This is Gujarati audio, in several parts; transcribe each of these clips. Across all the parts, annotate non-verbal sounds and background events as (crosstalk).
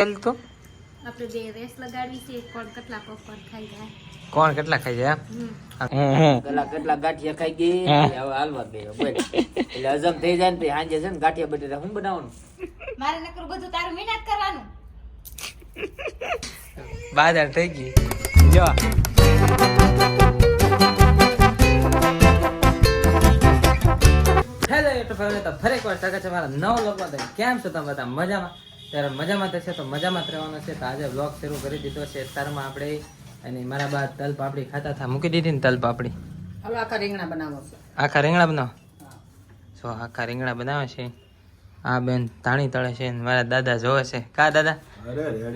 તેલ તો આપણે બે રેસ લગાડવી છે કોણ કેટલા પોપકોર્ન ખાઈ જાય. કોણ કેટલા ખાઈ જાય પેલા કેટલા ગાંઠિયા ખાઈ ગઈ હવે હાલવા દે એટલે હજમ થઈ જાય ને પછી સાંજે છે ને ગાંઠિયા બટેટા હું બનાવવાનું? મારે નકરું બધું તારું મહેનત કરવાનું. બાજાર થઈ ગઈ. જો. હેલો યુટ્યુબ ફેમિલી તો ફરી એકવાર સ્વાગત છે મારા નવ લોકો કેમ છો તમે બધા? મજામાં? ત્યારે મજામાં થશે તો મજામાં જ રહેવાનું છે. તો આજે બ્લોગ શરૂ કરી દીધો છે. અત્યારમાં આપણે અને મારા બા તલ પાપડી ખાતા હતા. મૂકી દીધી ને તલ પાપડી. હાલો આખા રીંગણા બનાવો છે. આખા રીંગણા બનાવો? જો આખા રીંગણા બનાવે છે. આ બેન તાણી તળે છે ને મારા દાદા જોવે છે. કા દાદા.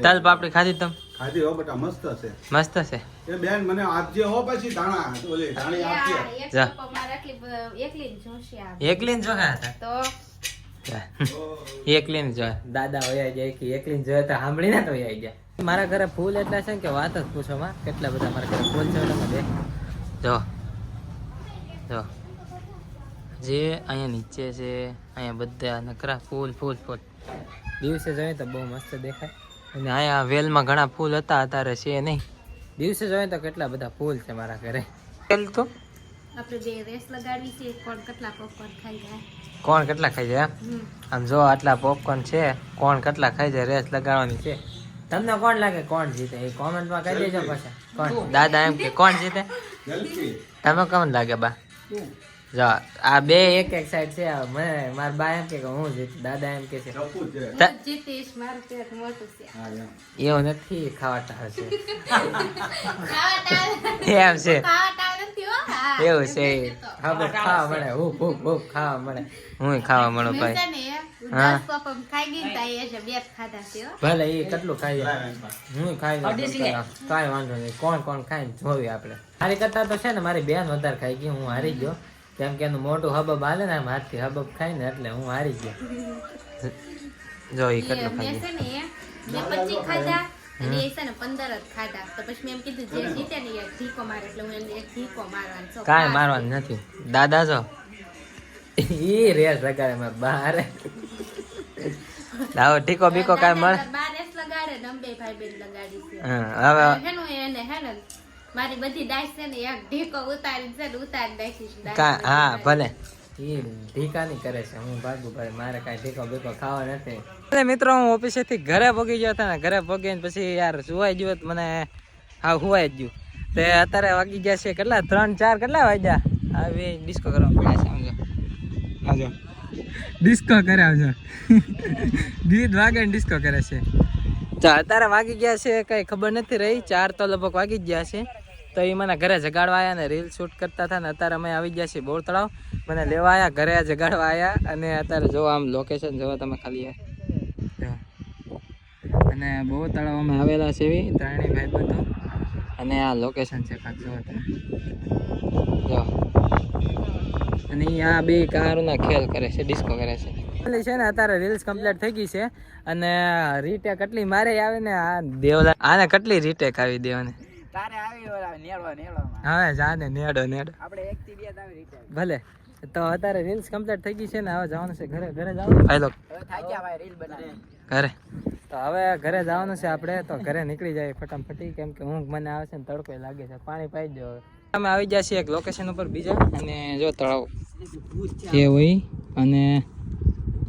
તલ પાપડી ખાધી તમે? ખાધી હો બટા મસ્ત છે. મસ્ત છે. એ બેન મને આપજે હો પછી ધાણા. ઓલી ધાણી આપજે. એકલી જોશે એકલી ને તો એકલી જોયા દાદા વયા ગયા કે એકલી ને જોયા તો સાંભળીને તો વયા ગયા મારા ઘરે ફૂલ એટલા છે કે વાત જ પૂછો માં કેટલા બધા મારા ઘરે ફૂલ છે એટલે મને જો જો. જે અહીંયા નીચે છે અહીંયા બધા નકરા ફૂલ ફૂલ ફૂલ. દિવસે જોઈએ તો બહુ મસ્ત દેખાય. અને અહીંયા વેલમાં ઘણા ફૂલ હતા અત્યારે છે નહીં. દિવસે જોઈએ તો કેટલા બધા ફૂલ છે મારા ઘરે. વેલ તો? આપણે બે રેસ લગાડવી છે કોણ કેટલા પોપકોર્ન ખાઈ જાય. કોણ કેટલા ખાઈ જાય એમ? આમ જો આટલા પોપકોર્ન છે કોણ કેટલા ખાઈ જાય રેસ લગાડવાની છે. તમને કોણ લાગે કોણ જીતે? એ કોમેન્ટમાં કહી દેજો પાછા. કોણ? દાદા એમ કે કોણ જીતે? તમે કોણ લાગે બા? જો આ બે એક એક સાઈડ છે આ મને મારા બા એમ કે હું જીત દાદા એમ કે છે. જીતીશ મારું પેટ મોટું છે. એવું નથી ખાવા ટાળ છે એમ છે. એવું છે. હવે ખાવા મળે હું ભૂખ ભૂખ ખાવા મળે. હું ખાવા મળો ભાઈ. હા. ખાઈ ભલે એ કેટલું ખાઈ હું ખાઈ લઉં કાંઈ વાંધો નહીં. કોણ કોણ ખાય ને જોવી આપણે? મારી કરતા તો છે ને મારી બેન વધારે ખાઈ ગઈ હું હારી ગયો. કેમ કે એનું મોટું હબબ હાલે ને આમ હાથથી હબબ ખાય ને એટલે હું હારી ગયો. જો એ કેટલો ખાઈ ને મેં પચીસ ખાધા અને એ છે ને પંદર જ ખાધા. તો પછી મેં એમ કીધું જે જીતે ને એક ઢીકો મારે એટલે હું એક ઢીકો મારવાનો છું. કાંઈ મારવાનું નથી. દાદા છો એ રેસ લગાડે મારે બહાર લાવો ટીકો બીકો કાંઈ મળે. બાર રેસ લગાડે ને અંબે ભાઈ બેન લગાડી છે. હા, હવે હેનું એને મારી બધી ડાઈસ છે ને એક ઢીકો ઉતારી છે ને ઉતારી નાખીશ હા ભલે. ઈ ઢીકાની કરે છે હું ભાગુભાઈ મારે કાંઈ ઢીકો બીકો ખાવા નથી. એટલે મિત્રો હું ઓફિસેથી ઘરે ભોગી ગયો હતા ને ઘરે પગીને પછી યાર સુવાઈ ગયો તો મને હા સુવાઈ જ ગયું. તે અત્યારે વાગી ગયા છે કેટલા? ત્રણ ચાર કેટલા વાગ્યા? આવી ડિસ્કો કરવા પડ્યા છે સમજો. ડિસ્કો કરે આવજો ગીત વાગે ને ડિસ્કો કરે છે. તો અત્યારે વાગી ગયા છે કઈ ખબર નથી રહી. ચાર તો લગભગ વાગી ગયા છે. તો એ મને ઘરે જગાડવા આવ્યા ને રીલ શૂટ કરતા હતા ને અત્યારે અમે આવી ગયા છીએ બોર તળાવ મને લેવા આવ્યા ઘરે જગાડવા આવ્યા અને અત્યારે જો આમ લોકેશન જોવા તમે ખાલી. અને બહુ તળાવ અમે આવેલા છે એવી ત્રણેય ભાઈ બંધો અને આ લોકેશન છે કાંક જોવો તમે. જો. અને આ બે કારોના ખેલ કરે છે ડિસ્કો કરે છે. છે ને અત્યારે રીલ્સ કમ્પ્લીટ થઈ ગઈ છે. અને રીટેક કેટલી મારે આવે ને આ દેવલા આને કેટલી રીટેક આવી દેવાને? તારે આવી ઓલા નેળવા નેળવામાં હવે જાને નેડો નેડો. આપણે એક થી બે જ આવી ભલે. તો અત્યારે રીલ્સ કમ્પ્લીટ થઈ ગઈ છે ને હવે જવાનું છે ઘરે ઘરે જવાનું ભાઈ થાકી ગયા ભાઈ રીલ બનાવી ઘરે. તો હવે ઘરે જવાનું છે આપણે તો ઘરે નીકળી જાય ફટાફટી કેમ કે ઊંઘ મને આવે છે ને તડકો લાગે છે. પાણી પાઈ દો અમે આવી ગયા છીએ એક લોકેશન ઉપર બીજા અને જો તળાવ જે હોય અને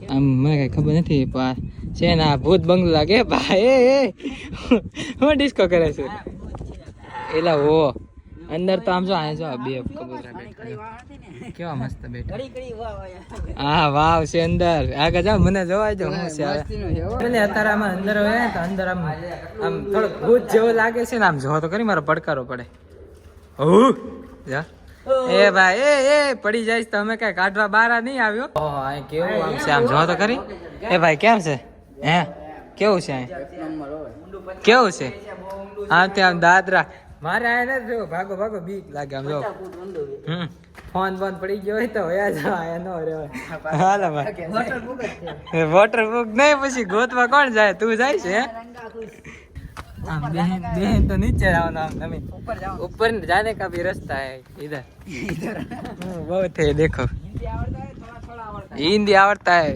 આમ મને કઈ ખબર નથી પણ છે ને આ ભૂત બંગલો લાગે ભાઈ એ એ. હું ડિસ્કો કરે છે. એલા ઓ અંદર તો આમ જો આ જો આ બે કબૂતરા બેઠા કેવા મસ્ત બેઠા. કડી કડી વાહ વાહ હા વાવ છે અંદર. આગળ જાવ મને જોવા જો હું છે. એટલે અત્યારે આમાં અંદર હોય તો અંદર આમ આમ થોડું ભૂત જેવું લાગે છે ને આમ જોવો તો કરી મારો પડકારો પડે. ઓહ જા. એ ભાઈ એ એ પડી જાય તો અમે કઈ કાઢવા બારા નહીં આવ્યો. ઓહો આ કેવું આમ છે? આમ જોવો તો કરી એ ભાઈ કેમ છે? હે? કેવું છે અહીં કેવું છે? આમ તે આમ દાદરા મારે આ નથી જો ભાગો ભાગો બીક લાગે આમ જો. ફોન બંધ પડી ગયો હોય તો વયા જવા એ નો રહેવાય. હાલો ભાઈ. વોટર બુક નહીં પછી ગોતવા કોણ જાય? તું જાય છે ઉપર જાને કા રસ્તા હે ઇધર બહુ થે દેખો. હિન્દી આવડતા હે.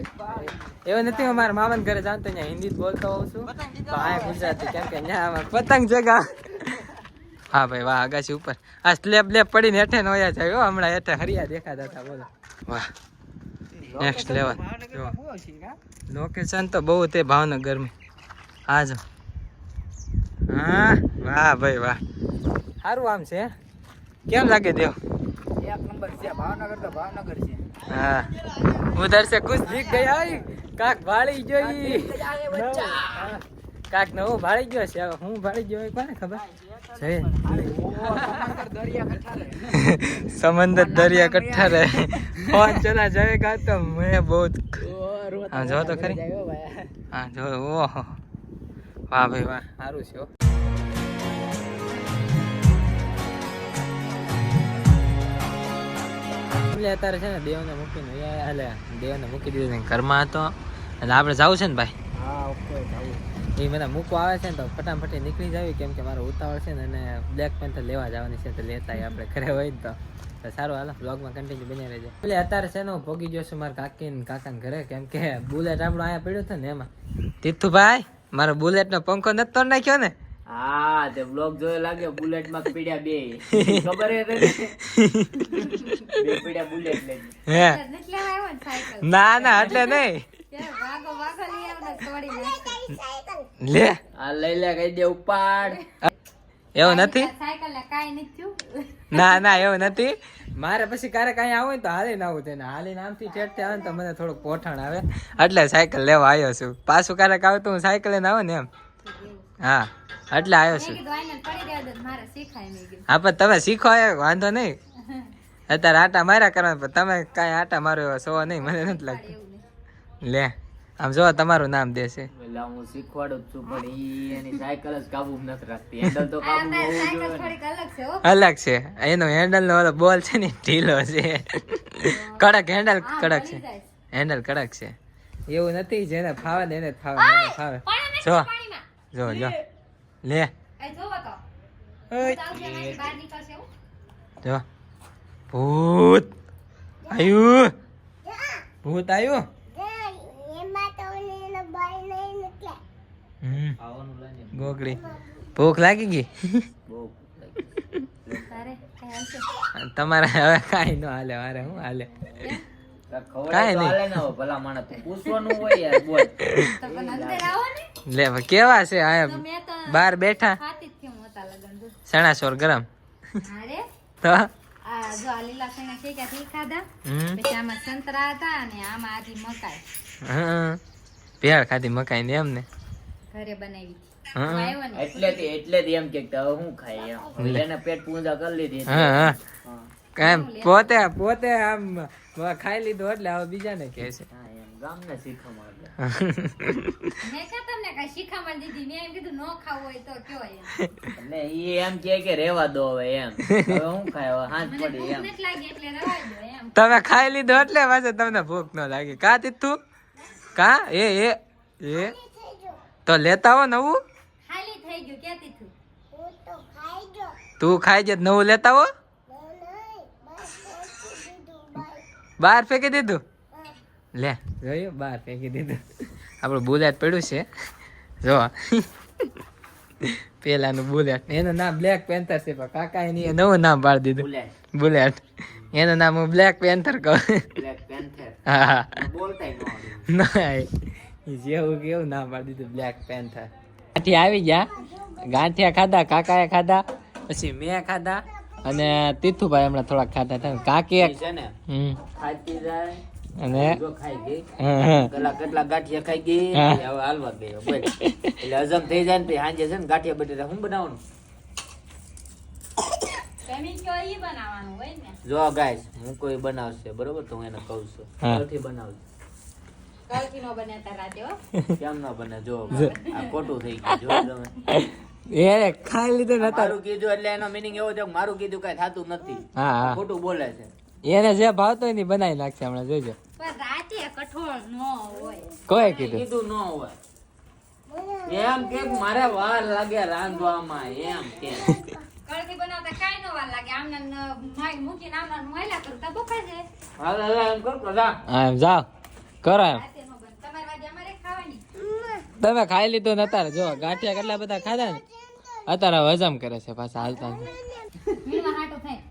એવું નથી હું મારા મામાના ઘરે જાઉં તો અહીંયા હિન્દી બોલતો હોઉં છું. તો આ ગુજરાતી કેમ કે પતંગ જગા. હા ભાઈ વાહ આગાસી ઉપર. આ સ્લેબ લેબ પડીને હેઠે નોયા જાય હો હમણાં હેઠે હરિયા દેખાતા હતા બોલો. વાહ. નેક્સ્ટ લેવલ લોકેશન તો બહુ તે ભાવનગરમાં આ જો. હા વાહ ભાઈ વાહ. સારું આમ છે કેમ લાગે દેવ? એક નંબર છે ભાવનગર તો ભાવનગર છે. હા. ઉધર સે કુછ દીખ ગયા કાક ભાળી જોઈ. કાક નવો ભાળી ગયો છે. હવે હું ભાળી ગયો કોને ખબર? છે સમંદર દરિયા કઠ્ઠા રહે. ફોન ચલા કા તો મેં બહુ હા જો તો ખરી. હા જો ઓહો. વાહ ભાઈ વાહ. સારું છે અત્યારે છે ને દેવને મૂકીને એટલે દેવને મૂકી દીધું ઘરમાં હતો. એટલે આપણે જવું છે ને ભાઈ? હા, ઓકે, જવું. એ મને મૂકવા આવે છે ને તો ફટાફટ નીકળી જાવી કેમ કે મારો ઉતાવળ છે ને અને બ્લેક પેન્થર લેવા જવાની છે તો લેતા આપણે ઘરે હોય ને તો. સારું હાલો બ્લોગમાં કન્ટિન્યુ બની રહેજો. એટલે અત્યારે છે ને હું ભોગી ગયો છું મારા કાકી ને કાકા ઘરે કેમ કે બુલેટ આપણો અહીંયા પડ્યો હતો ને એમાં. તીર્થુભાઈ મારો બુલેટ નો પંખો નથી તોડ નાખ્યો ને? હા તે બ્લોગ જોયો લાગે બુલેટ પીડ્યા બે. ખબર હે બે પીડ્યા બુલેટ ના ના એટલે નહીં. ને. લે. આ લઈ લે કહી દે ઉપાડ. એવું નથી? સાયકલ ને કાંઈ ના ના એવું નથી. મારે પછી ક્યારેક અહીંયા આવું તો તો હાલીને આવું તેને હાલીને આમથી ઠેઠથી આવે ને તો મને થોડુંક પોઠણ આવે. એટલે સાયકલ લેવા આવ્યો છું. પાછું ક્યારેક આવે તો હું સાયકલ લઈને આવું ને એમ. હા એટલે આવ્યો છું. કીધું આઈને પડી રહ્યા દે મારે શીખાય મેં કીધું. હા પણ તમે શીખો એ વાંધો નહીં. (laughs) અત્યારે આટા માર્યા કરવા પણ તમે કાંઈ આટા મારો એવો સો નહીં મને નથી લાગતું. લે આમ જો તમારું નામ દેશે એટલે હું શીખવાડું જ છું પણ એની સાયકલ જ કાબુ નથી રાખતી. હેન્ડલ તો કાબુ હોવું સાયકલ જોઈએ ને. થોડીક અલગ છે અલગ છે. એનો હેન્ડલ નો ઓલો બોલ છે ને ઢીલો છે. કડક હેન્ડલ કડક છે. હેન્ડલ કડક છે. એવું નથી જેને ફાવે ને એને જ ફાવે. એને ફાવે જો. જો જો. લે. જો. ભૂત. આયુ. ભૂત આયુ હમ ખાવાનું લઈને ગોગડી ભૂખ લાગી ગઈ? તમારે હવે કાંઈ ન હાલે મારે હું હાલે? કાઈ નહીં. હાલે ના હોય ભલા માણસ. પૂછવાનું હોય યાર બોલ. તો પણ અંદર આવો ને. લે કેવા છે આ મેં બહાર બેઠા. સણાસોર ગરમ. તો? આ જો આ લીલા ચણા શેક્યા તે ખાધા? હમ. પછી આમાં સંતરા હતા અને આમાં આજી મકાઈ. હં. ભેળ ખાધી મકાઈ ને એમ ને? ઘરે બનાવી એટલે એટલેથી એમ કે હવે હું ખાઈ એમ. પેટ પૂંજા કરી લીધી. હા હા. હા. એમ પોતે પોતે આમ ખાઈ લીધો એટલે હવે બીજાને કહે છે. એમ. ગામને શીખવા માંગે (laughs) મેં ક્યાં તમને કઈ શીખામણ દીધી? મેં એમ કીધું ન ખાવું હોય તો કયો એમ. ઈ એમ કે કે રેવા દો હવે એમ. હવે હું ખાય હવે હાથ પડી એમ. નથી એટલે રવાઈ દો એમ. તમે ખાઈ લીધો એટલે પાછો તમને ભૂખ ન લાગે. કા તીથું? કા? એ એ એ? તો લેતા હો નવું? થઈ ગયું તું ખાઈ જ નવું લેતા હો? બહાર ફેંકી દીધું? લે જોયું? બહાર ફેંકી દીધું. આપણું બુલેટ પડ્યું છે. જો. પેલાનું બુલેટ. એનું નામ બ્લેક પેન્થર છે પણ કાકા એની નવું નામ પાડી દીધું. બુલેટ. બુલેટ. એનું નામ હું બ્લેક પેન્થર કહું. બ્લેક પેન્થર હા. હા બોલતાય ન આવડે. ના જેવું કેવું નામ પાડી દીધું બ્લેક પેન્થર ગાંઠિયા આવી ગયા. ગાંઠિયા ખાધા કાકાએ ખાધા પછી મેં ખાધા અને તીથુભાઈ હમણાં થોડાક ખાધા હતા. કાકી છે ને? હમ. ખાતી જાય. અને જો ખાઈ ગઈ. હં, હં. કેટલા ગાંઠિયા ખાઈ ગઈ હવે હાલવા ગયો બોલ. એટલે હજમ થઈ જાય ને સાંજે છે ને ગાંઠિયા બટેટા હું બનાવવાનું? જો ગાઈસ હું કોઈ બનાવશે બરોબર? તો હું એને કહું છું. હા. કલથી બનાવજો કલકી નો બન્યા રાતે હો કેમ ના બને? જો આ ખોટું થઈ ગયું. જો તમે એ ખાઈ લીધું નતા મારું કીધું એટલે એનો મિનિંગ એવો છે મારું કીધું કઈ થતું નથી. હા હા. ખોટું બોલે છે. એને જે ભાવતો એની બનાવી નાખશે હમણાં જોજો રાતે કઠોળ ન હોય. કોઈ કીધું? કીધું ન હોય. એમ કે મારે વાર લાગે રાંધવામાં એમ કે. કળથી બનાવતા કાંઈ નો વાર લાગે. આમને ન- મૂકીને આમને મોયલા કરું. હાલ હાલ એમ કર હા કરો તમે ખાઈ લીધું ને અત્યારે જો ગાંઠિયા કેટલા બધા ખાધા ને અત્યારે હવે હજમ કરે છે પાછા હાલતા મીણમાં હાટો થાય.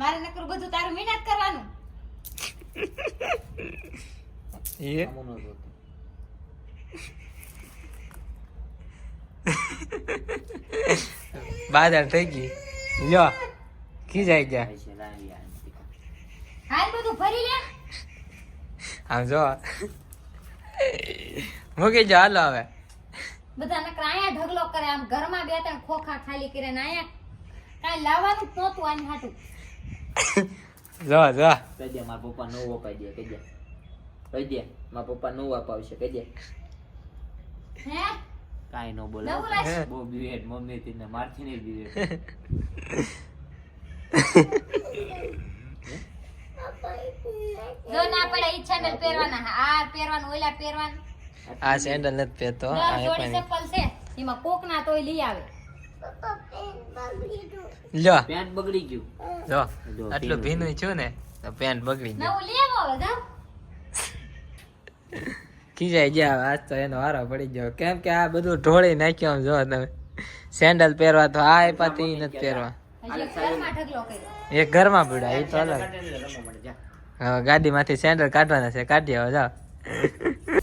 મારે નકરું બધું તારું મહેનત કરવાનું. એ? બાદર થઈ ગઈ. લ્યો ખીજાઈ ગયા. છે રાણી આંટી. હાલ બધું ફરી લે. આમ જો. મૂકી જો હાલો હવે. બધા નકરા આયા ઢગલો કરે આમ ઘરમાં બે ત્રણ ખોખા ખાલી કરે ને આયા કાઈ લાવવાનું નહોતું આની હાટું. જો જો. કહી દે મારા પપ્પા નવું અપાઈ દે કહી દે. કહી દે મારા પપ્પા નવો અપાવશે કહી દે. હે? કાઈ ન બોલે? બહુ બિવેટ મમ્મી થી ને મારથી ને બીવેટ (laughs) જો ના પડે ઈ સેન્ડલ પહેરવાના આ પહેરવાનું ઓલા પહેરવાનું. આ સેન્ડલ નથી પહેરતો. આ જોડી ચપ્પલ છે. એમાં કોક ના તોય લઈ આવે. લ્યો. પેન્ટ બગડી ગયું. જો જો, આટલું ભીનું છું ને તો પેન્ટ બગડી ગયું. નવું લઈ આવો હવે ખીજાઈ ગયા આજ તો એનો વારો પડી ગયો. કેમ કે આ બધું ઢોળી નાખ્યું આમ જો તમે. સેન્ડલ પહેરવા તો આ આપ્યા તે નથી પહેરવા. એક ઘરમાં પીડા એ તો અલગ. હવે ગાડીમાંથી સેન્ડલ કાઢવાના છે. કાઢી હવે જાઓ.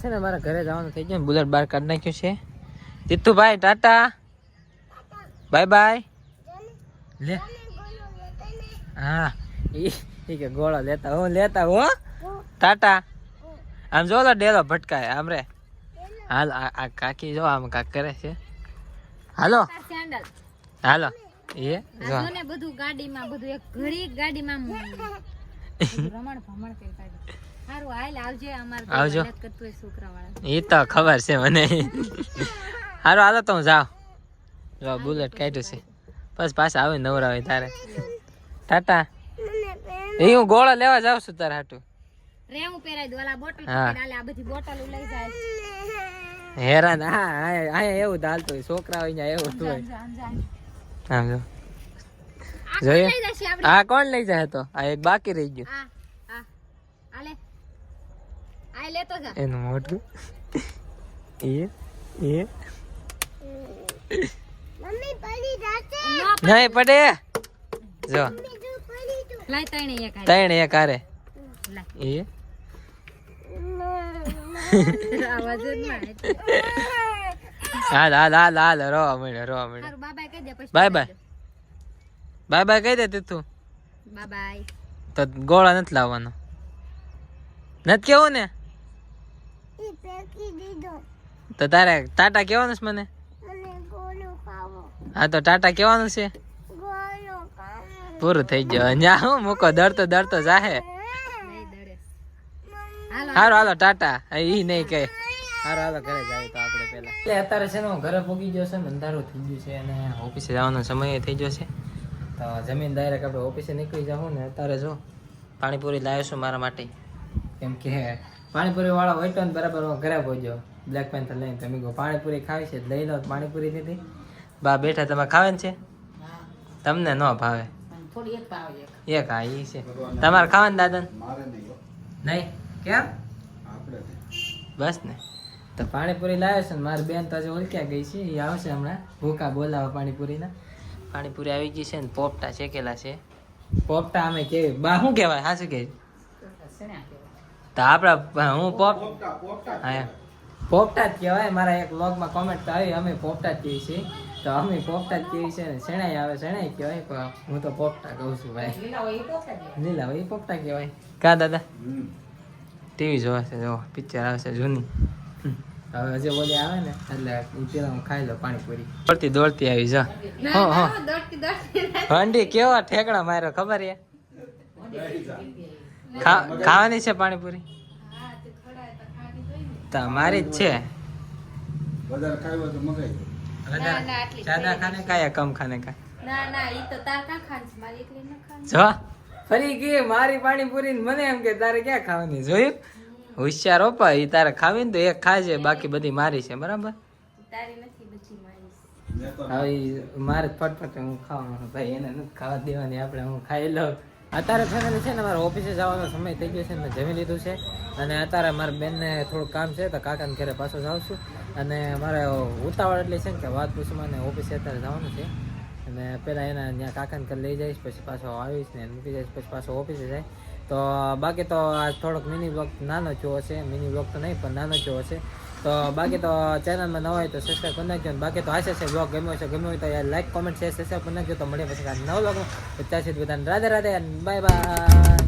છે ને મારા ઘરે જવાનું થઈ ગયું ને બુલેટ બાર કાઢી નાખ્યું છે. જીતુભાઈ ટાટા. Bye bye. લે. હા ઈ ઈ કે ગોળો લેતા હો લેતા હો ટાટા. આમ જો ડેલો ભટકાય આમ રે. હાલ આ આ કાકી જો આમ કાક કરે છે. હાલો. હાલો. એ જો. જો ને બધું ગાડીમાં બધું એક ઘડી ગાડીમાં આવજે. તો એ તો ખબર છે મને. સારું હાલો તો હું જાઉં. જો બુલેટ કાઢ્યું છે. બસ પાછા આવે નવરા હોય તારે. ટાટા. એ હું ગોળો લેવા જાઉં છું તારે હાટું. રેવું પહેરાઈ દો બોટલ પકડાલે આ બધી બોટલો લઈ જાય હેરાન હા આયા એવું ચાલતું હોય. છોકરા હોય એવું જાન. આમ જો જોઈએ? લઈ જશે આપણે? આ કોણ લઈ જાય તો? આ એક બાકી રહી ગયું. આ આ આલે આ લેતો જા. એનું મોટું એ એ. નહીં પડે જો. ત્રણ એક હારે. એ. (laughs) હાલ હાલ હાલ હાલ. રોવા મળ્યો રોવા મળ્યો બાય બાય કહી દે પછી બાય બાય કહી દે તું બાય બાય તો ગોળા નથી લાવવાનો. નથી કેવું ને? તો તારે ટાટા કેવાનું છે મને? હા તો ટાટા કેવાનું છે? પૂરું થઈ ગયો. ન્યા હું મૂકો દરતો દરતો જાહે. હાલો હારો હાલો ટાટા. એ નહીં કહે. હારો હાલો ઘરે જાય તો આપણે એટલે અત્યારે છે ને હું ઘરે પહોંચી ગયો છે ને અંધારું થઈ ગયું છે અને ઓફિસે જવાનો સમય થઈ ગયો છે. જમીન ડાયરેક્ટ આપણે ઓફિસે નીકળી જાઉં ને અત્યારે જો પાણીપુરી લાવ્યો છું મારા માટે. કેમ કે પાણીપુરી વાળો હોય તો ને બરાબર હું ઘરે પહોંચ્યો બ્લેક પેન્થર લઈને તમે કહો પાણીપુરી ખાવી છે લઈ લો પાણીપુરી દીધી. બા બેઠા તમે ખાવે ને છે? તમને ન ભાવે. એક હા ઈ છે. તમારે ખાવાનું દાદા નહીં કેમ. બસ ને. તો પાણીપુરી લાવ્યો છે ને મારી બેન તો હજુ ઓળખ્યા ગઈ છે એ આવશે હમણાં. ભૂકા બોલાવે પાણીપુરીના. પાણીપુરી આવી ગઈ છે ને પોપટા શેકેલા છે. પોપટા અમે કે બા શું કહેવાય? હા શું કે? તો આપણા હું પોપ પોપટા પોપટા હા પોપટા જ કહેવાય. મારા એક વ્લોગમાં કોમેન્ટ આવી અમે પોપટા જ કહીએ છીએ. તો અમે પોપટા જ કહીએ છીએ ને શેણાઈ આવે શેણાઈ કહેવાય. પણ હું તો પોપટા કહું છું ભાઈ. લીલા હોય એ પોપટા કહેવાય. કા દાદા? ટીવી જોવા છે જો પિક્ચર આવશે જૂની. હવે જે બોલી આવે ને એટલે પેલા હું ખાઈ લો પાણીપુરી દોડતી દોડતી આવી જા. હો હો ના દોડતી દોડતી હંડી કેવા ઠેકડા માર્યો ખબર છે? ખાવાની છે પાણીપુરી તમારી જ છે. ખાને કમ ખાને કા ના ના ઈ તો તાર કાં ખાન છે? મારી એકલી ન ખાન જો. ફરી ગઈ મારી પાણીપુરી મને એમ કે તારે ક્યાં ખાવાની જોયું? હોશિયાર ઓપા એ તારે ખાવી ને તો એક ખાજે બાકી બધી મારી છે બરાબર? હવે મારે. ફટફટ હું ખાવાનું ભાઈ એને નથી ખાવા દેવાની આપણે હું ખાઈ લઉં. અત્યારે ફેમિલી છે ને મારે ઓફિસે જવાનો સમય થઈ ગયો છે મેં જમી લીધું છે. અને અત્યારે મારા બેનને થોડુંક કામ છે તો કાકાને ઘરે પાછો જાઉં છું. અને મારે ઉતાવળ એટલી છે ને કે વાત પૂછું મને ઓફિસે અત્યારે જવાનું છે. અને પહેલાં એના ત્યાં કાકાને ઘરે લઈ જઈશ પછી પાછો આવીશ ને મૂકી જઈશ પછી પાછો ઓફિસે જાય. તો બાકી તો આજ થોડોક મિની બ્લોગ નાનો જોવો હશે મિની બ્લોગ તો નહીં, પણ નાનો જો હશે તો બાકી તો ચેનલમાં ન હોય તો સબસ્ક્રાઈબ કરી નાખજો. બાકી તો આશે છે બ્લોગ ગમ્યો છે, ગમ્યો હોય તો યાર લાઈક કોમેન્ટ શેર સબસ્ક્રાઈબ કરી નાખજો. તો મળીએ પછી નવો બ્લોગમાં તો ત્યાં સુધી બધાને રાધે રાધે બાય બાય